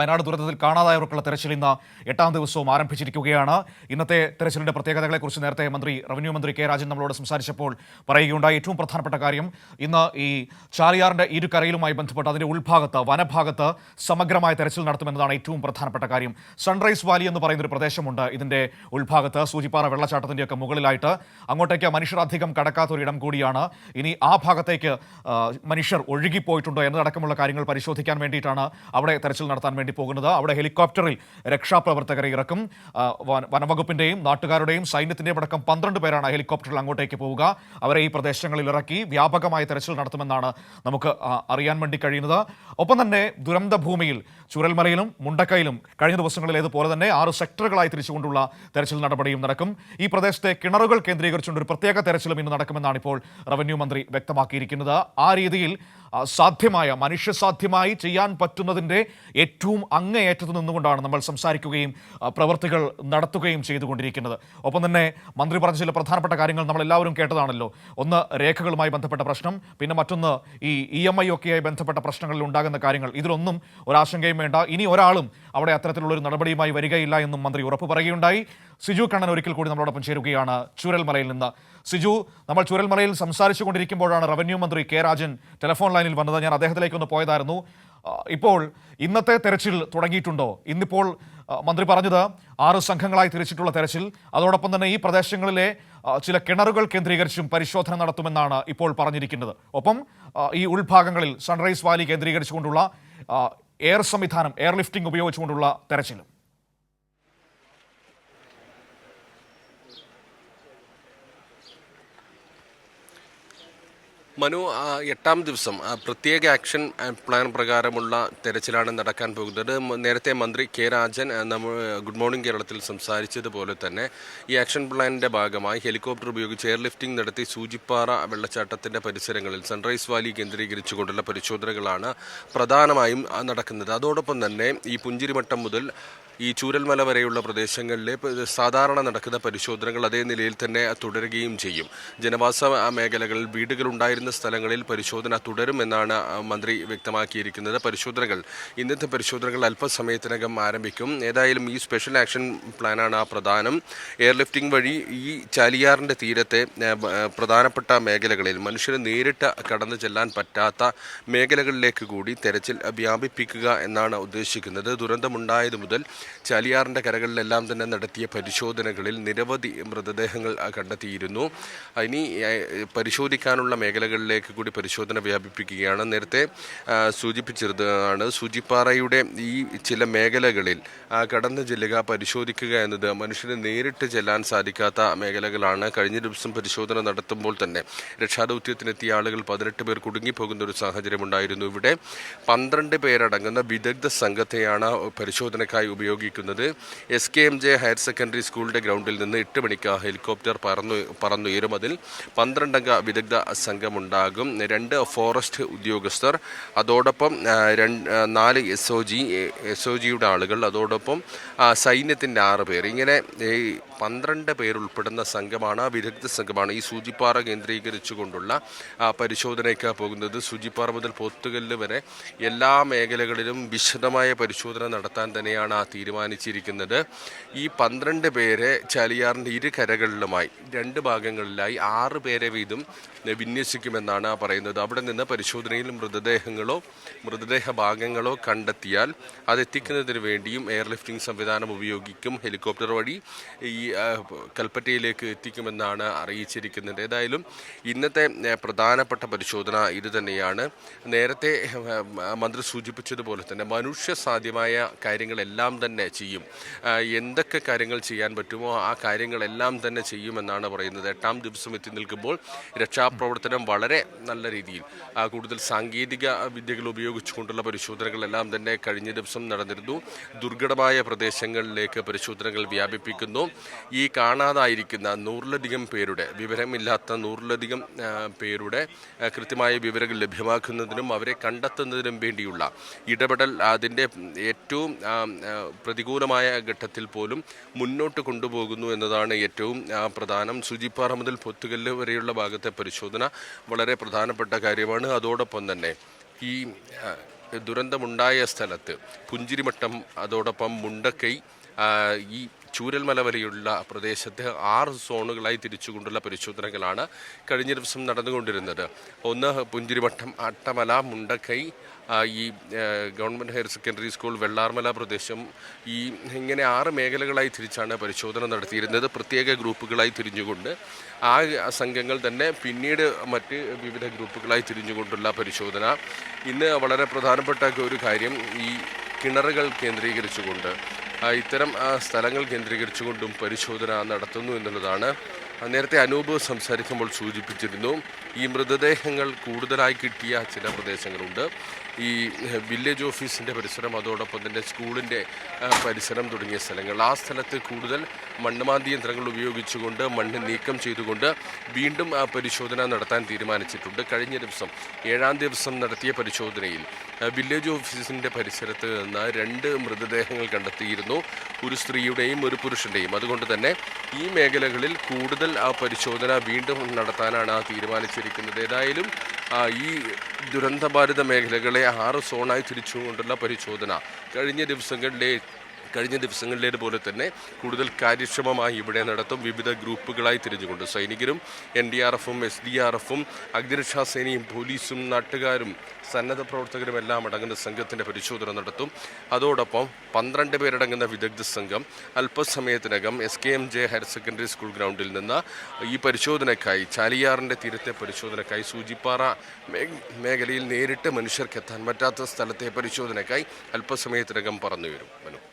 വയനാട് ദുരന്തത്തിൽ കാണാതായവർക്കുള്ള തെരച്ചിൽ ഇന്ന് എട്ടാം ദിവസവും ആരംഭിച്ചിരിക്കുകയാണ്. ഇന്നത്തെ തെരച്ചിലിന്റെ പ്രത്യേകതകളെക്കുറിച്ച് നേരത്തെ മന്ത്രി റവന്യൂ മന്ത്രി കെ രാജൻ നമ്മളോട് സംസാരിച്ചപ്പോൾ പറയുകയുണ്ടായി. ഏറ്റവും പ്രധാനപ്പെട്ട കാര്യം ഇന്ന് ഈ ചാലിയാറിന്റെ ഇരുകരയിലുമായി ബന്ധപ്പെട്ട് അതിന്റെ ഉൾഭാഗത്ത് വനഭാഗത്ത് സമഗ്രമായ തെരച്ചിൽ നടത്തുമെന്നതാണ് ഏറ്റവും പ്രധാനപ്പെട്ട കാര്യം. സൺറൈസ് വാലി എന്ന് പറയുന്ന ഒരു പ്രദേശമുണ്ട് ഇതിന്റെ ഉൾഭാഗത്ത്. സൂചിപ്പാറ വെള്ളച്ചാട്ടത്തിന്റെയൊക്കെ മുകളിലായിട്ട് അങ്ങോട്ടേക്ക് മനുഷ്യർ അധികം കടക്കാത്ത ഒരു ഇടം കൂടിയാണ്. ഇനി ആ ഭാഗത്തേക്ക് മനുഷ്യർ ഒഴുകിപ്പോയിട്ടുണ്ടോ എന്നതടക്കമുള്ള കാര്യങ്ങൾ പരിശോധിക്കാൻ വേണ്ടിയിട്ടാണ് അവിടെ തെരച്ചിൽ നടത്താൻ വേണ്ടി പോകുന്നത്. അവിടെ ഹെലികോപ്റ്ററിൽ രക്ഷാപ്രവർത്തകരെ ഇറക്കും. വനവകുപ്പിന്റെയും നാട്ടുകാരുടെയും സൈന്യത്തിന്റെയും അടക്കം പന്ത്രണ്ട് പേരാണ് ഹെലികോപ്റ്ററിൽ അങ്ങോട്ടേക്ക് പോവുക. അവരെ ഈ പ്രദേശങ്ങളിൽ ഇറക്കി വ്യാപകമായ തെരച്ചിൽ നടത്തുമെന്നാണ് നമുക്ക് അറിയാൻ വേണ്ടി കഴിയുന്നത്. ഒപ്പം തന്നെ ദുരന്ത ഭൂമിയിൽ ചുരൽമലയിലും മുണ്ടക്കയിലും കഴിഞ്ഞ ദിവസങ്ങളിലേതുപോലെ തന്നെ ആറ് സെക്ടറുകളായി തിരിച്ചുകൊണ്ടുള്ള തെരച്ചിൽ നടപടിയും നടക്കും. ഈ പ്രദേശത്തെ കിണറുകൾ കേന്ദ്രീകരിച്ചുകൊണ്ട് ഒരു പ്രത്യേക തെരച്ചിലും ഇന്ന് നടക്കുമെന്നാണ് ഇപ്പോൾ റവന്യൂ മന്ത്രി വ്യക്തമാക്കിയിരിക്കുന്നത്. ആ രീതിയിൽ സാധ്യമായ മനുഷ്യസാധ്യമായി ചെയ്യാൻ പറ്റുന്നതിന്റെ ഏറ്റവും അങ്ങേയറ്റത്ത് നിന്നുകൊണ്ടാണ് നമ്മൾ സംസാരിക്കുകയും പ്രവർത്തികൾ നടത്തുകയും ചെയ്തുകൊണ്ടിരിക്കുന്നത്. ഒപ്പം തന്നെ മന്ത്രി പറഞ്ഞ ചില പ്രധാനപ്പെട്ട കാര്യങ്ങൾ നമ്മൾ എല്ലാവരും കേട്ടതാണല്ലോ. ഒന്ന് രേഖകളുമായി ബന്ധപ്പെട്ട പ്രശ്നം പിന്നെ മറ്റൊന്ന് ഈ ഇ എം ഐ ഒക്കെയായി ബന്ധപ്പെട്ട പ്രശ്നങ്ങളിൽ ഉണ്ടാകുന്ന കാര്യങ്ങൾ. ഇതിലൊന്നും ഒരാശങ്കയും വേണ്ട. ഇനി ഒരാളും അവിടെ അത്തരത്തിലുള്ള ഒരു നടപടിയുമായി വരികയില്ല എന്നും മന്ത്രി ഉറപ്പ് പറയുകയുണ്ടായി. സിജു കണ്ണൻ ഒരിക്കൽ കൂടി നമ്മളോടൊപ്പം ചേരുകയാണ് ചൂരൽമലയിൽ നിന്ന്. സിജു നമ്മൾ ചുരൽമലയിൽ സംസാരിച്ചു കൊണ്ടിരിക്കുമ്പോഴാണ് റവന്യൂ മന്ത്രി കെ രാജൻ ടെലിഫോൺ ലൈനിൽ വന്നത്. ഞാൻ അദ്ദേഹത്തിലേക്ക് ഒന്ന് പോയതായിരുന്നു. ഇപ്പോൾ ഇന്നത്തെ തെരച്ചിൽ തുടങ്ങിയിട്ടുണ്ടോ? ഇന്നിപ്പോൾ മന്ത്രി പറഞ്ഞത് ആറ് സംഘങ്ങളായി തിരിച്ചിട്ടുള്ള തെരച്ചിൽ. അതോടൊപ്പം തന്നെ ഈ പ്രദേശങ്ങളിലെ ചില കിണറുകൾ കേന്ദ്രീകരിച്ചും പരിശോധന നടത്തുമെന്നാണ് ഇപ്പോൾ പറഞ്ഞിരിക്കുന്നത്. ഒപ്പം ഈ ഉൾഭാഗങ്ങളിൽ സൺറൈസ് വാലി കേന്ദ്രീകരിച്ചുകൊണ്ടുള്ള എയർ സംവിധാനം എയർ ലിഫ്റ്റിംഗ് ഉപയോഗിച്ചുകൊണ്ടുള്ള തെരച്ചിലും. മനു എട്ടാം ദിവസം പ്രത്യേക ആക്ഷൻ പ്ലാൻ പ്രകാരമുള്ള തെരച്ചിലാണ് നടക്കാൻ പോകുന്നത്. നേരത്തെ മന്ത്രി കെ രാജൻ നമ്മൾ ഗുഡ് മോർണിംഗ് കേരളത്തിൽ സംസാരിച്ചതുപോലെ തന്നെ ഈ ആക്ഷൻ പ്ലാനിന്റെ ഭാഗമായി ഹെലികോപ്റ്റർ ഉപയോഗിച്ച് എയർ ലിഫ്റ്റിംഗ് നടത്തി സൂചിപ്പാറ വെള്ളച്ചാട്ടത്തിന്റെ പരിസരങ്ങളിൽ സൺറൈസ് വാലി കേന്ദ്രീകരിച്ചുകൊണ്ടുള്ള പരിശോധനകളാണ് പ്രധാനമായും നടക്കുന്നത്. അതോടൊപ്പം തന്നെ ഈ പുഞ്ചിരിമട്ടം മുതൽ ഈ ചൂരൽമല വരെയുള്ള പ്രദേശങ്ങളിലെ സാധാരണ നടക്കുന്ന പരിശോധനകൾ അതേ നിലയിൽ തന്നെ തുടരുകയും ചെയ്യും. ജനവാസ മേഖലകളിൽ വീടുകൾ സ്ഥലങ്ങളിൽ പരിശോധന തുടരുമെന്നാണ് മന്ത്രി വ്യക്തമാക്കിയിരിക്കുന്നത്. പരിശോധനകൾ ഇന്നത്തെ പരിശോധനകൾ അല്പസമയത്തിനകം ആരംഭിക്കും. ഏതായാലും ഈ സ്പെഷ്യൽ ആക്ഷൻ പ്ലാനാണ് ആ പ്രധാനം. എയർലിഫ്റ്റിംഗ് വഴി ഈ ചാലിയാറിന്റെ തീരത്തെ പ്രധാനപ്പെട്ട മേഖലകളിൽ മനുഷ്യന് നേരിട്ട് കടന്നു ചെല്ലാൻ പറ്റാത്ത മേഖലകളിലേക്ക് കൂടി തെരച്ചിൽ വ്യാപിപ്പിക്കുക എന്നാണ് ഉദ്ദേശിക്കുന്നത്. ദുരന്തമുണ്ടായത് മുതൽ ചാലിയാറിന്റെ കരകളിലെല്ലാം തന്നെ നടത്തിയ പരിശോധനകളിൽ നിരവധി മൃതദേഹങ്ങൾ കണ്ടെത്തിയിരുന്നു. ഇനി പരിശോധിക്കാനുള്ള പരിശോധിക്കാനുള്ള മേഖലകളിലേക്ക് കൂടി പരിശോധന വ്യാപിപ്പിക്കുകയാണ്. നേരത്തെ സൂചിപ്പിച്ചിരുന്നതാണ് സൂചിപ്പാറയുടെ ഈ ചില മേഖലകളിൽ കടന്ന് ചെല്ലുക പരിശോധിക്കുക എന്നത് മനുഷ്യന് നേരിട്ട് ചെല്ലാൻ സാധിക്കാത്ത മേഖലകളാണ്. കഴിഞ്ഞ ദിവസം പരിശോധന നടത്തുമ്പോൾ തന്നെ രക്ഷാദൗത്യത്തിനെത്തിയ ആളുകൾ പതിനെട്ട് പേർ കുടുങ്ങിപ്പോകുന്ന ഒരു സാഹചര്യമുണ്ടായിരുന്നു. ഇവിടെ പന്ത്രണ്ട് പേരടങ്ങുന്ന വിദഗ്ധ സംഘത്തെയാണ് പരിശോധനയ്ക്കായി ഉപയോഗിക്കുന്നത്. S K M J higher secondary സ്കൂളിന്റെ ഗ്രൗണ്ടിൽ നിന്ന് എട്ട് മണിക്ക് ഹെലികോപ്റ്റർ പറന്നു പറന്നുയരും. അതിൽ പന്ത്രണ്ടംഗ വിദഗ്ധ സംഘമുണ്ടാകും രണ്ട് ഫോറസ്റ്റ് ഉദ്യോഗസ്ഥർ അതോടൊപ്പം രണ്ട് നാല് S O G S O ജിയുടെ ആളുകൾ അതോടൊപ്പം സൈന്യത്തിന്റെ ആറ് പേർ. ഇങ്ങനെ പന്ത്രണ്ട് പേരുൾപ്പെടുന്ന സംഘമാണ് വിദഗ്ധ സംഘമാണ് ഈ സൂചിപ്പാറ കേന്ദ്രീകരിച്ചുകൊണ്ടുള്ള പരിശോധനയ്ക്ക് പോകുന്നത്. സൂചിപ്പാറ മുതൽ പോത്തുകല്ല് വരെ എല്ലാ മേഖലകളിലും വിശദമായ പരിശോധന നടത്താൻ തന്നെയാണ് ആ തീരുമാനിച്ചിരിക്കുന്നത്. ഈ പന്ത്രണ്ട് പേരെ ചാലിയാറിന്റെ ഇരു കരകളിലുമായി രണ്ട് ഭാഗങ്ങളിലായി ആറ് പേരെ വീതം വിന്യസിക്കുമെന്നാണ് പറയുന്നത്. അവിടെ നിന്ന് പരിശോധനയിൽ മൃതദേഹങ്ങളോ മൃതദേഹ ഭാഗങ്ങളോ കണ്ടെത്തിയാൽ അതെത്തിക്കുന്നതിന് വേണ്ടിയും എയർലിഫ്റ്റിംഗ് സംവിധാനം ഉപയോഗിക്കും. ഹെലികോപ്റ്റർ വഴി ഈ കൽപ്പറ്റയിലേക്ക് എത്തിക്കുമെന്നാണ് അറിയിച്ചിരിക്കുന്നത്. ഏതായാലും ഇന്നത്തെ പ്രധാനപ്പെട്ട പരിശോധന ഇത് തന്നെയാണ് നേരത്തെ മന്ത്രി സൂചിപ്പിച്ചതുപോലെ തന്നെ മനുഷ്യ സാധ്യമായ കാര്യങ്ങളെല്ലാം തന്നെ ചെയ്യും. എന്തൊക്കെ കാര്യങ്ങൾ ചെയ്യാൻ പറ്റുമോ ആ കാര്യങ്ങളെല്ലാം തന്നെ ചെയ്യുമെന്നാണ് പറയുന്നത്. എട്ടാം ദിവസം എത്തി നിൽക്കുമ്പോൾ രക്ഷാപ്രവർത്തനം വളരെ നല്ല രീതിയിൽ കൂടുതൽ സാങ്കേതിക വിദ്യകൾ ഉപയോഗിച്ചുകൊണ്ടുള്ള പരിശോധനകളെല്ലാം തന്നെ കഴിഞ്ഞ ദിവസം നടന്നിരുന്നു. ദുർഘടമായ പ്രദേശങ്ങളിലേക്ക് പരിശോധനകൾ വ്യാപിപ്പിക്കുന്നു. ഈ കാണാതായിരിക്കുന്ന നൂറിലധികം പേരുടെ വിവരമില്ലാത്ത നൂറിലധികം പേരുടെ കൃത്യമായ വിവരങ്ങൾ ലഭ്യമാക്കുന്നതിനും അവരെ കണ്ടെത്തുന്നതിനും വേണ്ടിയുള്ള ഇടപെടൽ അതിന്റെ ഏറ്റവും പ്രതികൂലമായ ഘട്ടത്തിൽ പോലും മുന്നോട്ട് കൊണ്ടുപോകുന്നു എന്നതാണ് ഏറ്റവും പ്രധാനം. സുജിപ്പാറ മുതൽ പൊത്തുകല്ല് വരെയുള്ള ഭാഗത്തെ പരിശോധന വളരെ പ്രധാനപ്പെട്ട കാര്യമാണ്. അതോടൊപ്പം തന്നെ ഈ ദുരന്തമുണ്ടായ സ്ഥലത്ത് പുഞ്ചിരിമട്ടം അതോടൊപ്പം മുണ്ടക്കൈ ഈ ചൂരൽമല വരെയുള്ള പ്രദേശത്ത് ആറ് സോണുകളായി തിരിച്ചുകൊണ്ടുള്ള പരിശോധനകളാണ് കഴിഞ്ഞ ദിവസം നടന്നുകൊണ്ടിരുന്നത്. ഒന്ന് പുഞ്ചിരിവട്ടം അട്ടമല മുണ്ടക്കൈ ഈ government higher secondary school Vellarmala പ്രദേശം ഈ ഇങ്ങനെ ആറ് മേഖലകളായി തിരിച്ചാണ് പരിശോധന നടത്തിയിരുന്നത്. പ്രത്യേക ഗ്രൂപ്പുകളായി തിരിഞ്ഞുകൊണ്ട് ആ സംഘങ്ങൾ തന്നെ പിന്നീട് മറ്റ് വിവിധ ഗ്രൂപ്പുകളായി തിരിഞ്ഞുകൊണ്ടുള്ള പരിശോധന. ഇന്ന് വളരെ പ്രധാനപ്പെട്ട ഒരു കാര്യം ഈ കിണറുകൾ കേന്ദ്രീകരിച്ചുകൊണ്ട്. ഇത്തരം സ്ഥലങ്ങൾ കേന്ദ്രീകരിച്ചുകൊണ്ടും പരിശോധന നടത്തുന്നു എന്നുള്ളതാണ്. നേരത്തെ അനൂപ് സംസാരിക്കുമ്പോൾ സൂചിപ്പിച്ചിരുന്നു ഈ മൃതദേഹങ്ങൾ കൂടുതലായി കിട്ടിയ ചില പ്രദേശങ്ങളുണ്ട്. ഈ വില്ലേജ് ഓഫീസിന്റെ പരിസരം അതോടൊപ്പം തന്നെ സ്കൂളിന്റെ പരിസരം തുടങ്ങിയ സ്ഥലങ്ങൾ. ആ സ്ഥലത്ത് കൂടുതൽ മണ്ണുമാന്തി യന്ത്രങ്ങൾ ഉപയോഗിച്ചുകൊണ്ട് മണ്ണ് നീക്കം ചെയ്തുകൊണ്ട് വീണ്ടും പരിശോധന നടത്താൻ തീരുമാനിച്ചിട്ടുണ്ട്. കഴിഞ്ഞ ദിവസം ഏഴാം ദിവസം നടത്തിയ പരിശോധനയിൽ വില്ലേജ് ഓഫീസിന്റെ പരിസരത്ത് നിന്ന് രണ്ട് മൃതദേഹങ്ങൾ കണ്ടെത്തിയിരുന്നു. ഒരു സ്ത്രീയുടെയും ഒരു പുരുഷന്റെയും അതുകൊണ്ട് തന്നെ ഈ മേഖലകളിൽ കൂടുതൽ ആ പരിശോധന വീണ്ടും നടത്താനാണ് ആ തീരുമാനിച്ചിരിക്കുന്നത് ഏതായാലും ഈ ദുരന്തബാധിത മേഖലകളെ ആറ് സോണായി തിരിച്ചുകൊണ്ടുള്ള പരിശോധന. കഴിഞ്ഞ ദിവസങ്ങളിലെ കഴിഞ്ഞ ദിവസങ്ങളിലേതുപോലെ തന്നെ കൂടുതൽ കാര്യക്ഷമമായി ഇവിടെ നടത്തും. വിവിധ ഗ്രൂപ്പുകളായി തിരിഞ്ഞുകൊണ്ട് സൈനികരും എൻ ഡി ആർ എഫും എസ് ഡി ആർ എഫും അഗ്നിരക്ഷാസേനയും പോലീസും നാട്ടുകാരും സന്നദ്ധ പ്രവർത്തകരും എല്ലാം അടങ്ങുന്ന സംഘത്തിന്റെ പരിശോധന നടത്തും. അതോടൊപ്പം പന്ത്രണ്ട് പേരടങ്ങുന്ന വിദഗ്ധ സംഘം അല്പസമയത്തിനകം S K M J higher secondary school ഗ്രൗണ്ടിൽ നിന്ന് ഈ പരിശോധനയ്ക്കായി ചാലിയാറിന്റെ തീരത്തെ പരിശോധനയ്ക്കായി സൂചിപ്പാറ മേഖലയിൽ നേരിട്ട് മനുഷ്യർക്ക് എത്താൻ പറ്റാത്ത സ്ഥലത്തെ പരിശോധനയ്ക്കായി അല്പസമയത്തിനകം പറന്നു വരും